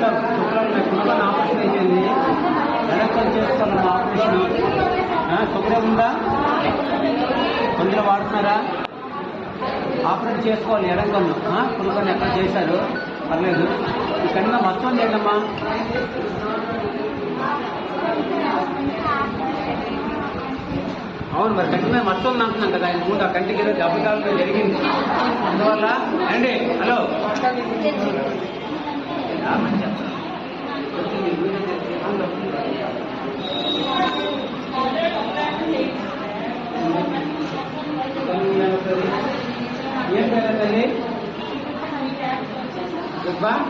కుటుంబాన్ని ఆపరేషన్ అయిపోయింది వెనక్కి చేస్తున్నాం ఆపరేషన్ సుఖమే ఉందా కొంచెం వాడుతున్నారా ఆపరేషన్ చేసుకోవాలి ఎడంగంలో కుటుంబాన్ని ఎక్కడ చేశారు పర్లేదు. ఇక్కడ మొత్తం లేదమ్మా అవును మరి కంటి మీద మచ్చ ఉంది కదా ఆయన ముందు ఆ కంటికి ఏదో డబ్బు కావడం జరిగింది అందువల్ల అండి హలో donné, le bas,